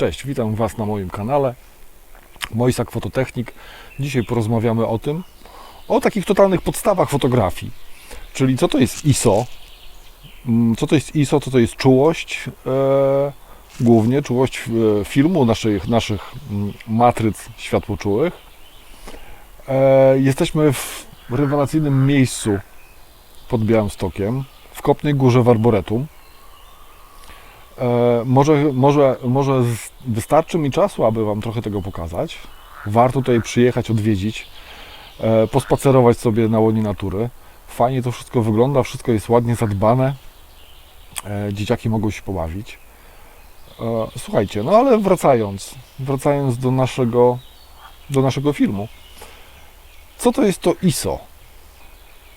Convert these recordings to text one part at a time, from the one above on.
Cześć, witam Was na moim kanale. Mojsak Fototechnik. Dzisiaj porozmawiamy o tym, o takich totalnych podstawach fotografii. Czyli co to jest ISO, mm, co to jest ISO, co to jest czułość, e, głównie czułość e, filmu, naszych, naszych mm, matryc światłoczułych. E, jesteśmy w rewelacyjnym miejscu pod Białymstokiem, w Kopnej Górze w Arboretum. E, może, może, może z- wystarczy mi czasu, aby Wam trochę tego pokazać. Warto tutaj przyjechać, odwiedzić, e, pospacerować sobie na łonie natury. Fajnie to wszystko wygląda, wszystko jest ładnie zadbane. E, dzieciaki mogą się pobawić. E, słuchajcie, no ale wracając, wracając do naszego, do naszego filmu. Co to jest to ISO?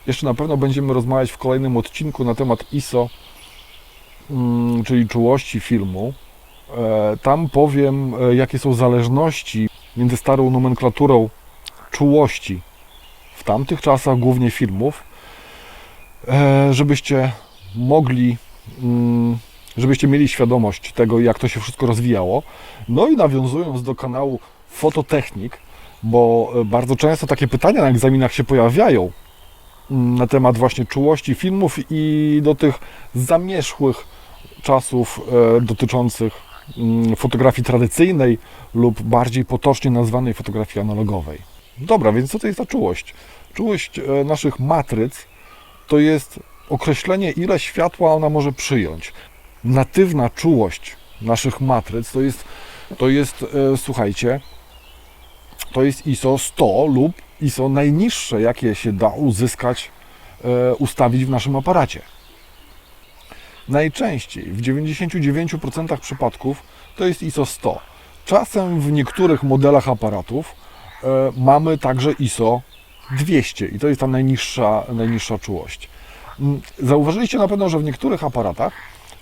Jeszcze na pewno będziemy rozmawiać w kolejnym odcinku na temat ISO, czyli czułości filmu. E, Tam powiem, e, jakie są zależności między starą nomenklaturą czułości w tamtych czasach, głównie filmów, e, żebyście mogli, mm, żebyście mieli świadomość tego, jak to się wszystko rozwijało. No i nawiązując do kanału Fototechnik, bo bardzo często takie pytania na egzaminach się pojawiają mm, na temat właśnie czułości filmów i do tych zamierzchłych czasów e, dotyczących mm, fotografii tradycyjnej lub bardziej potocznie nazwanej fotografii analogowej. Dobra, więc co to jest ta czułość? Czułość e, naszych matryc to jest określenie, ile światła ona może przyjąć. Natywna czułość naszych matryc to jest, to jest e, słuchajcie, to jest ISO 100 lub ISO najniższe, jakie się da uzyskać, e, ustawić w naszym aparacie. Najczęściej, w 99% przypadków, to jest ISO 100. Czasem w niektórych modelach aparatów e, mamy także ISO 200 i to jest ta najniższa, najniższa czułość. Zauważyliście na pewno, że w niektórych aparatach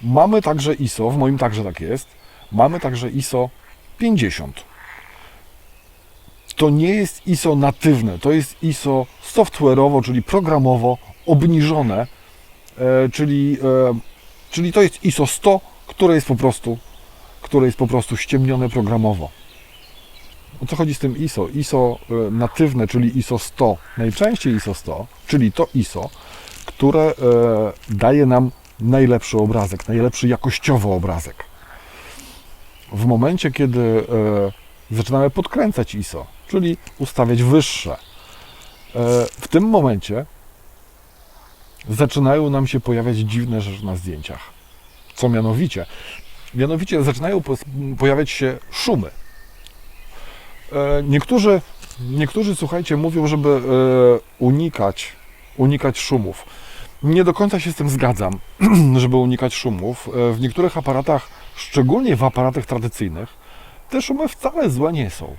mamy także ISO, w moim także tak jest, mamy także ISO 50 to nie jest ISO natywne, to jest ISO software'owo, czyli programowo obniżone, e, czyli, e, czyli to jest ISO 100, które jest po prostu, które jest po prostu ściemnione programowo. O co chodzi z tym ISO? ISO e, natywne, czyli ISO 100, najczęściej ISO 100, czyli to ISO, które daje nam najlepszy obrazek, najlepszy jakościowo obrazek. W momencie, kiedy zaczynamy podkręcać ISO, czyli ustawiać wyższe. E, W tym momencie zaczynają nam się pojawiać dziwne rzeczy na zdjęciach. Co mianowicie? Mianowicie zaczynają pojawiać się szumy. E, Niektórzy, niektórzy słuchajcie, mówią, żeby e, unikać, unikać szumów. Nie do końca się z tym zgadzam, żeby unikać szumów. W niektórych aparatach, szczególnie w aparatach tradycyjnych, te szumy wcale złe nie są.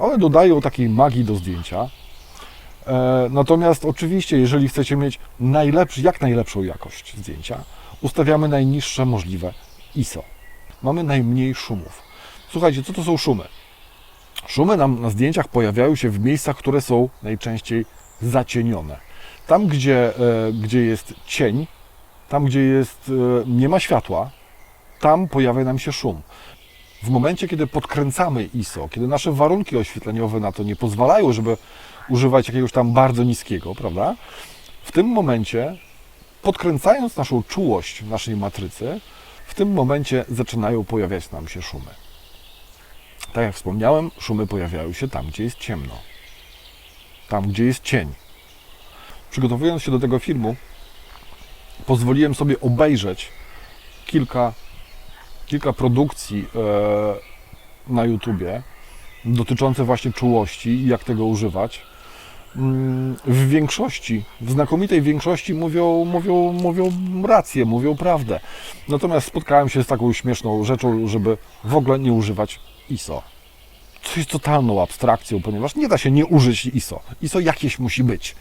One dodają takiej magii do zdjęcia. E, Natomiast oczywiście, jeżeli chcecie mieć najlepszy, jak najlepszą jakość zdjęcia, ustawiamy najniższe możliwe ISO. Mamy najmniej szumów. Słuchajcie, co to są szumy? Szumy nam na zdjęciach pojawiają się w miejscach, które są najczęściej zacienione. Tam, gdzie, e, gdzie jest cień, tam, gdzie jest, e, nie ma światła, tam pojawia nam się szum. W momencie, kiedy podkręcamy ISO, kiedy nasze warunki oświetleniowe na to nie pozwalają, żeby używać jakiegoś tam bardzo niskiego, prawda? W tym momencie, podkręcając naszą czułość naszej matrycy, w tym momencie zaczynają pojawiać nam się szumy. Tak jak wspomniałem, szumy pojawiają się tam, gdzie jest ciemno. Tam, gdzie jest cień. Przygotowując się do tego filmu, pozwoliłem sobie obejrzeć kilka kilka produkcji e, na YouTubie dotyczące właśnie czułości i jak tego używać. Mm, W większości, w znakomitej większości mówią, mówią, mówią rację, mówią prawdę. Natomiast spotkałem się z taką śmieszną rzeczą, żeby w ogóle nie używać ISO. Co jest totalną abstrakcją, ponieważ nie da się nie użyć ISO. ISO jakieś musi być.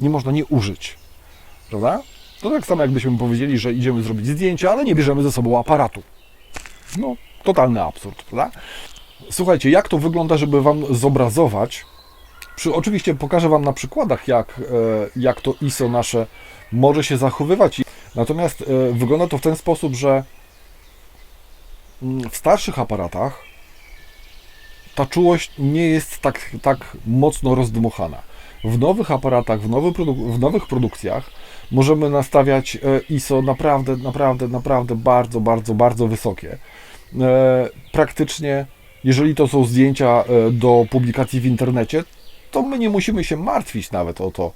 Nie można nie użyć. Prawda? To tak samo jakbyśmy powiedzieli, że idziemy zrobić zdjęcie, ale nie bierzemy ze sobą aparatu. No, totalny absurd, prawda? Słuchajcie, jak to wygląda, żeby Wam zobrazować? Przy, oczywiście pokażę Wam na przykładach, jak, e, jak to ISO nasze może się zachowywać. Natomiast e, wygląda to w ten sposób, że mm, w starszych aparatach ta czułość nie jest tak, tak mocno rozdmuchana. W nowych aparatach, w, nowy produ- w nowych produkcjach możemy nastawiać e, ISO naprawdę, naprawdę, naprawdę bardzo, bardzo, bardzo wysokie. E, Praktycznie, jeżeli to są zdjęcia e, do publikacji w internecie, to my nie musimy się martwić nawet o to,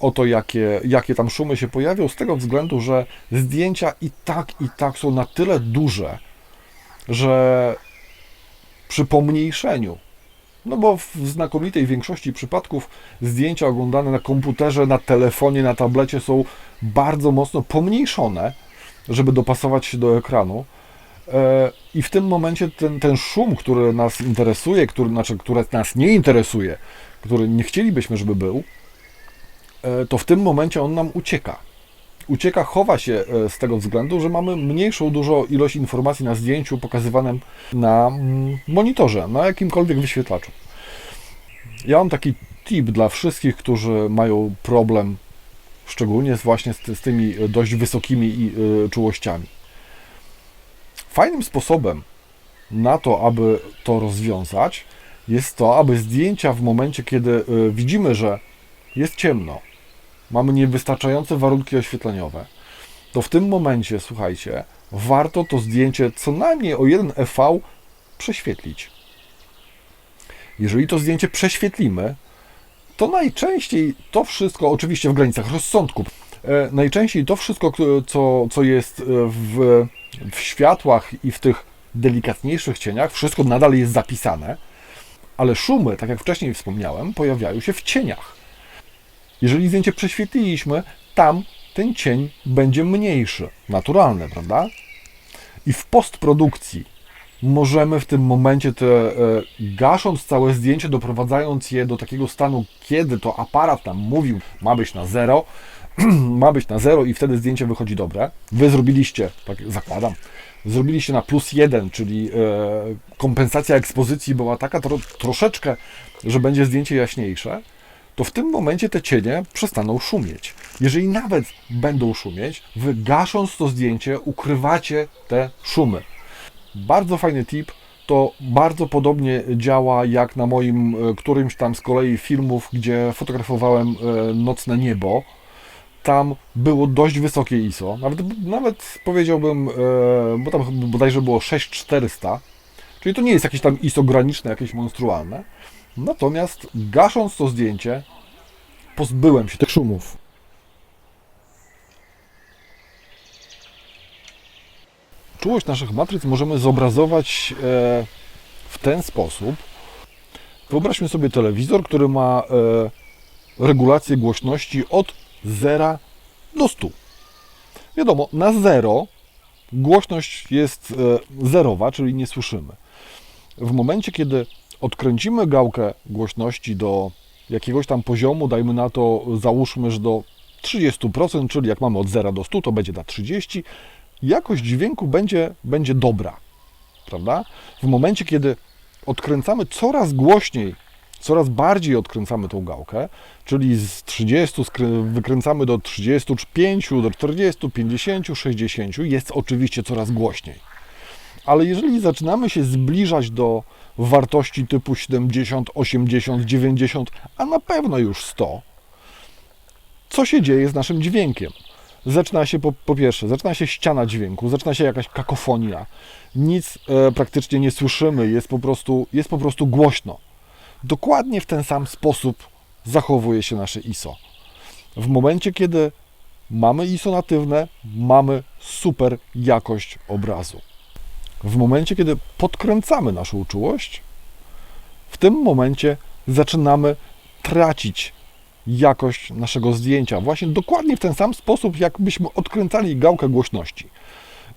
o to jakie, jakie tam szumy się pojawią, z tego względu, że zdjęcia i tak, i tak są na tyle duże, że przy pomniejszeniu, no bo w znakomitej większości przypadków zdjęcia oglądane na komputerze, na telefonie, na tablecie są bardzo mocno pomniejszone, żeby dopasować się do ekranu. E, I w tym momencie ten, ten szum, który nas interesuje, który, znaczy, który nas nie interesuje, który nie chcielibyśmy, żeby był, e, to w tym momencie on nam ucieka. Ucieka, chowa się e, z tego względu, że mamy mniejszą dużo ilość informacji na zdjęciu pokazywanym na mm, monitorze, na jakimkolwiek wyświetlaczu. Ja mam taki tip dla wszystkich, którzy mają problem, szczególnie właśnie z, z tymi dość wysokimi y, czułościami. Fajnym sposobem na to, aby to rozwiązać, jest to, aby zdjęcia w momencie, kiedy widzimy, że jest ciemno, mamy niewystarczające warunki oświetleniowe, to w tym momencie, słuchajcie, warto to zdjęcie co najmniej o 1 EV prześwietlić. Jeżeli to zdjęcie prześwietlimy, to najczęściej to wszystko, oczywiście w granicach rozsądku, e, najczęściej to wszystko, co, co jest e, w, w światłach i w tych delikatniejszych cieniach, wszystko nadal jest zapisane, ale szumy, tak jak wcześniej wspomniałem, pojawiają się w cieniach. Jeżeli zdjęcie prześwietliliśmy, tam ten cień będzie mniejszy. Naturalne, prawda? I w postprodukcji możemy w tym momencie, te, e, gasząc całe zdjęcie, doprowadzając je do takiego stanu, kiedy to aparat nam mówił, ma być na zero, ma być na zero i wtedy zdjęcie wychodzi dobre. Wy zrobiliście, tak zakładam, zrobiliście na plus jeden, czyli e, kompensacja ekspozycji była taka tro, troszeczkę, że będzie zdjęcie jaśniejsze, to w tym momencie te cienie przestaną szumieć. Jeżeli nawet będą szumieć, wy gasząc to zdjęcie, ukrywacie te szumy. Bardzo fajny tip. To bardzo podobnie działa jak na moim e, którymś tam z kolei filmów, gdzie fotografowałem e, nocne niebo. Tam było dość wysokie ISO. Nawet, nawet powiedziałbym, e, bo tam bodajże było 6400. Czyli to nie jest jakieś tam ISO graniczne, jakieś monstrualne. Natomiast gasząc to zdjęcie, pozbyłem się tych szumów. Czułość naszych matryc możemy zobrazować e, w ten sposób. Wyobraźmy sobie telewizor, który ma e, regulację głośności od 0 do 100. Wiadomo, na 0 głośność jest e, zerowa, czyli nie słyszymy. W momencie, kiedy odkręcimy gałkę głośności do jakiegoś tam poziomu, dajmy na to, załóżmy, że do 30%, czyli jak mamy od 0 do 100, to będzie na 30, jakość dźwięku będzie, będzie dobra, prawda? W momencie, kiedy odkręcamy coraz głośniej, coraz bardziej odkręcamy tą gałkę, czyli z 30 skrę- wykręcamy do 35, do 40, 50, 60, jest oczywiście coraz głośniej. Ale jeżeli zaczynamy się zbliżać do wartości typu 70, 80, 90, a na pewno już 100, co się dzieje z naszym dźwiękiem? Zaczyna się po, po pierwsze, zaczyna się ściana dźwięku, zaczyna się jakaś kakofonia. Nic e, praktycznie nie słyszymy, jest po, prostu, jest po prostu głośno. Dokładnie w ten sam sposób zachowuje się nasze ISO. W momencie, kiedy mamy ISO natywne, mamy super jakość obrazu. W momencie, kiedy podkręcamy naszą czułość, w tym momencie zaczynamy tracić jakość naszego zdjęcia. Właśnie dokładnie w ten sam sposób, jakbyśmy odkręcali gałkę głośności.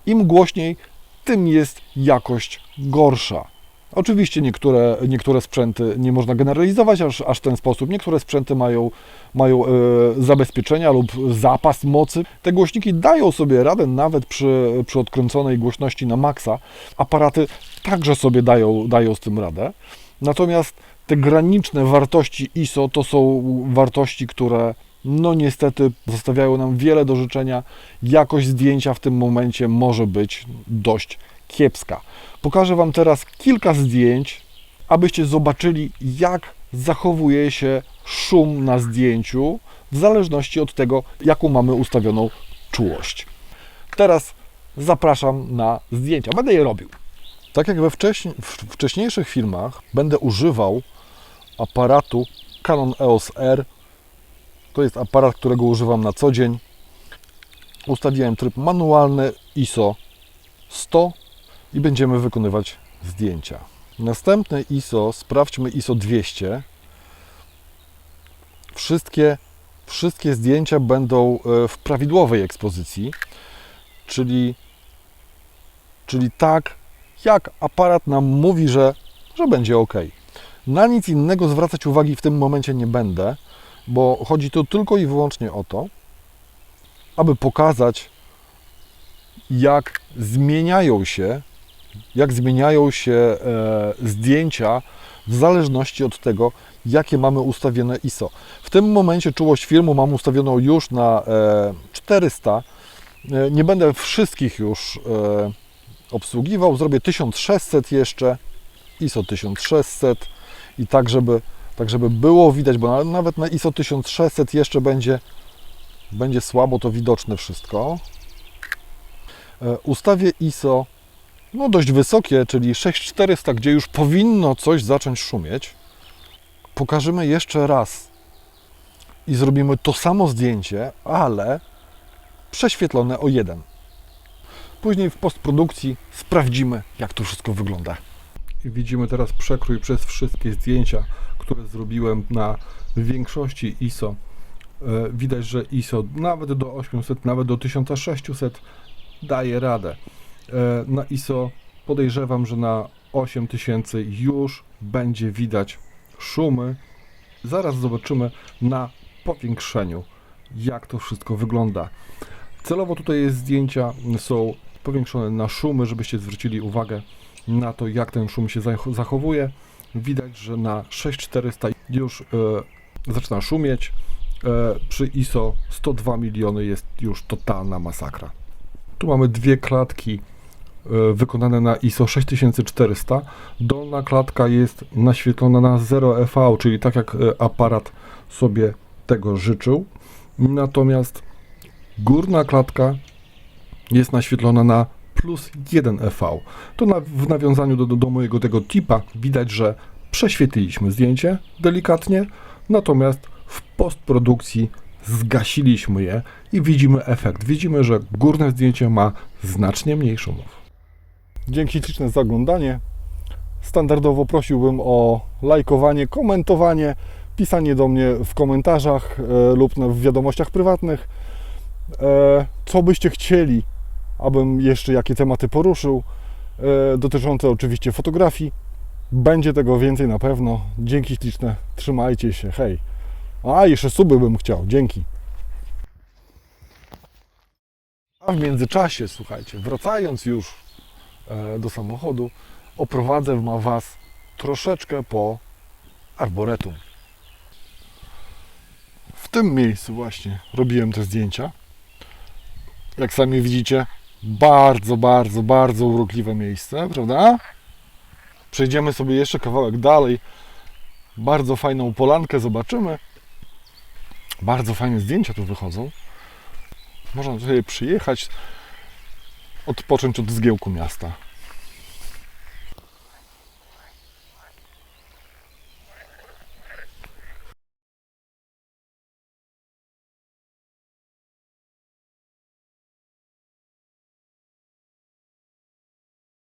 Im głośniej, tym jest jakość gorsza. Oczywiście niektóre, niektóre sprzęty nie można generalizować aż, aż ten sposób. Niektóre sprzęty mają, mają e, zabezpieczenia lub zapas mocy. Te głośniki dają sobie radę nawet przy, przy odkręconej głośności na maksa. Aparaty także sobie dają, dają z tym radę. Natomiast te graniczne wartości ISO to są wartości, które no niestety zostawiają nam wiele do życzenia. Jakość zdjęcia w tym momencie może być dość kiepska. Pokażę Wam teraz kilka zdjęć, abyście zobaczyli, jak zachowuje się szum na zdjęciu w zależności od tego, jaką mamy ustawioną czułość. Teraz zapraszam na zdjęcia. Będę je robił. Tak jak we w wcześniejszych filmach, będę używał aparatu Canon EOS R. To jest aparat, którego używam na co dzień. Ustawiłem tryb manualny ISO 100 i będziemy wykonywać zdjęcia. Następne ISO, sprawdźmy ISO 200. Wszystkie, wszystkie zdjęcia będą e, w prawidłowej ekspozycji, czyli, czyli tak, jak aparat nam mówi, że, że będzie ok. Na nic innego zwracać uwagi w tym momencie nie będę, bo chodzi tu tylko i wyłącznie o to, aby pokazać, jak zmieniają się, jak zmieniają się e, zdjęcia w zależności od tego, jakie mamy ustawione ISO. W tym momencie czułość filmu mam ustawioną już na e, 400. E, nie będę wszystkich już e, obsługiwał. Zrobię 1600 jeszcze, ISO 1600 i tak, żeby, tak, żeby było widać, bo na- nawet na ISO 1600 jeszcze będzie, będzie słabo to widoczne wszystko. E, Ustawię ISO no dość wysokie, czyli 6400, gdzie już powinno coś zacząć szumieć. Pokażemy jeszcze raz i zrobimy to samo zdjęcie, ale prześwietlone o jeden. Później w postprodukcji sprawdzimy, jak to wszystko wygląda. Widzimy teraz przekrój przez wszystkie zdjęcia, które zrobiłem na większości ISO. E, Widać, że ISO nawet do 800, nawet do 1600 daje radę. E, Na ISO podejrzewam, że na 8000 już będzie widać szumy. Zaraz zobaczymy na powiększeniu, jak to wszystko wygląda. Celowo tutaj jest zdjęcia są powiększone na szumy, żebyście zwrócili uwagę na to, jak ten szum się zach- zachowuje. Widać, że na 6400 już e, zaczyna szumieć. E, przy ISO 102 miliony jest już totalna masakra. Tu mamy dwie klatki wykonane na ISO 6400. Dolna klatka jest naświetlona na 0 EV, czyli tak jak e, aparat sobie tego życzył. Natomiast górna klatka jest naświetlona na plus 1 EV. To na, w nawiązaniu do, do, do mojego tego tipa widać, że prześwietliliśmy zdjęcie delikatnie, natomiast w postprodukcji zgasiliśmy je i widzimy efekt. Widzimy, że górne zdjęcie ma znacznie mniej szumów. Dzięki śliczne za oglądanie. Standardowo prosiłbym o lajkowanie, komentowanie, pisanie do mnie w komentarzach e, lub w wiadomościach prywatnych, e, co byście chcieli, abym jeszcze jakie tematy poruszył, e, dotyczące oczywiście fotografii. Będzie tego więcej na pewno. Dzięki śliczne, trzymajcie się, hej. A, jeszcze suby bym chciał, dzięki. A w międzyczasie, słuchajcie, wracając już do samochodu, oprowadzę Was troszeczkę po arboretum. W tym miejscu właśnie robiłem te zdjęcia. Jak sami widzicie, bardzo, bardzo, bardzo urokliwe miejsce, prawda? Przejdziemy sobie jeszcze kawałek dalej. Bardzo fajną polankę zobaczymy. Bardzo fajne zdjęcia tu wychodzą. Można sobie przyjechać, odpocząć od zgiełku miasta.